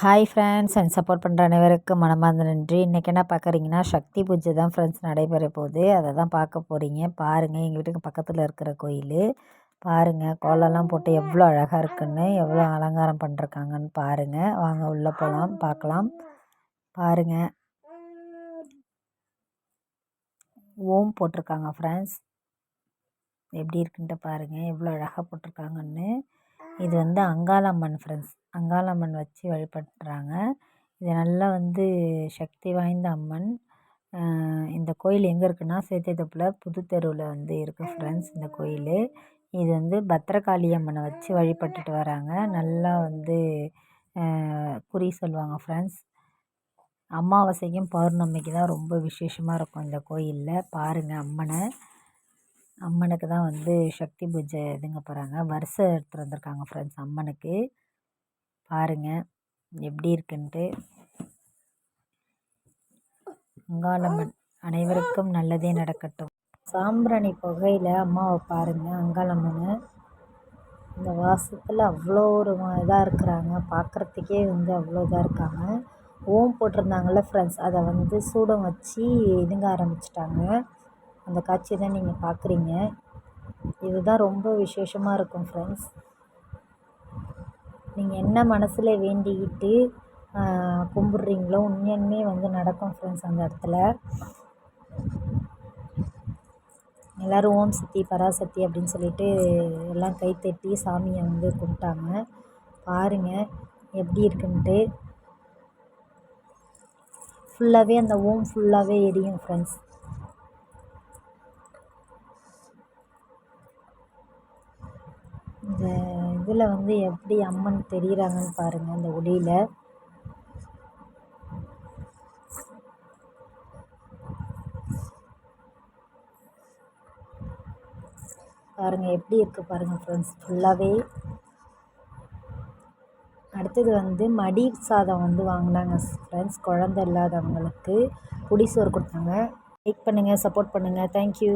Hi friends and support பண்ணுற அனைவருக்கும் மனமார்ந்த நன்றி. இன்றைக்கி என்ன பார்க்குறீங்கன்னா சக்தி பூஜை தான் ஃப்ரெண்ட்ஸ் நடைபெற போகுது. அதை தான் பார்க்க போகிறீங்க பாருங்கள் எங்கள் வீட்டுக்கு பக்கத்தில் இருக்கிற கோயில். பாருங்கள் கோலம்லாம் போட்டு எவ்வளோ அழகாக இருக்குன்னு எவ்வளோ அலங்காரம் பண்ணிருக்காங்கன்னு பாருங்கள் வாங்க உள்ளே போகலாம் பார்க்கலாம். பாருங்கள் ஓம் போட்டிருக்காங்க ஃப்ரெண்ட்ஸ் எப்படி இருக்குன்ட்டு பாருங்கள் எவ்வளோ அழகாக போட்டிருக்காங்கன்னு. இது வந்து அங்காளம்மன் ஃப்ரெண்ட்ஸ் அங்காளம்மன் வச்சு வழிபடுறாங்க. இது நல்லா வந்து சக்தி வாய்ந்த அம்மன். இந்த கோயில் எங்கே இருக்குன்னா சேத்தியத்தோப்பில் புது தெருவில் வந்து இருக்குது ஃப்ரெண்ட்ஸ் இந்த கோயில். இது வந்து பத்திரகாளி அம்மனை வச்சு வழிபட்டுட்டு வராங்க. நல்லா வந்து குறி சொல்லுவாங்க ஃப்ரெண்ட்ஸ் அமாவாசைக்கும் பௌர்ணமிக்கு தான் ரொம்ப விசேஷமாக இருக்கும் இந்த கோயிலில். பாருங்கள் அம்மனை. அம்மனுக்கு தான் வந்து சக்தி பூஜை இதுங்க போகிறாங்க வருஷம் எடுத்துகிட்டு வந்திருக்காங்க ஃப்ரெண்ட்ஸ் அம்மனுக்கு. பாருங்கள் எப்படி இருக்குன்ட்டு. அங்காளம்மன் அனைவருக்கும் நல்லதே நடக்கட்டும். சாம்பிராணி புகையில் அம்மாவை பாருங்கள் அங்காளம்மனை. இந்த வாசத்தில் அவ்வளோ ஒரு இதாக இருக்கிறாங்க. பார்க்குறதுக்கே வந்து அவ்வளோ இதாக இருக்காங்க. ஓம் போட்டிருந்தாங்கள்ல ஃப்ரெண்ட்ஸ் அதை வந்து சூடம் வச்சு இதுங்க ஆரம்பிச்சிட்டாங்க. அந்த காட்சியை தான் நீங்கள் பார்க்குறீங்க இதுதான் ரொம்ப விசேஷமாக இருக்கும் ஃப்ரெண்ட்ஸ் நீங்கள் என்ன மனசில் வேண்டிக்கிட்டு கும்பிட்றீங்களோ உண்மையுமே வந்து நடக்கும் ஃப்ரெண்ட்ஸ் அந்த இடத்துல. எல்லோரும் ஓம் சக்தி பராசக்தி அப்படின்னு சொல்லிட்டு எல்லாம் கைத்தட்டி சாமியை வந்து கும்பிட்டாங்க. பாருங்கள் எப்படி இருக்குன்ட்டு. ஃபுல்லாகவே அந்த ஓம் ஃபுல்லாகவே எரியும் ஃப்ரெண்ட்ஸ் இந்த இதில் வந்து எப்படி அம்மன் தெரிகிறாங்கன்னு பாருங்கள் இந்த ஒளியில் பாருங்கள் எப்படி இருக்குது பாருங்கள் ஃப்ரெண்ட்ஸ் ஃபுல்லாகவே அடுத்தது வந்து மடி சாதம் வந்து வாங்கினாங்க ஃப்ரெண்ட்ஸ் குழந்த இல்லாதவங்களுக்கு. புடி சோறு கொடுத்தாங்க. லைக் பண்ணுங்கள் சப்போர்ட் பண்ணுங்கள் தேங்க்யூ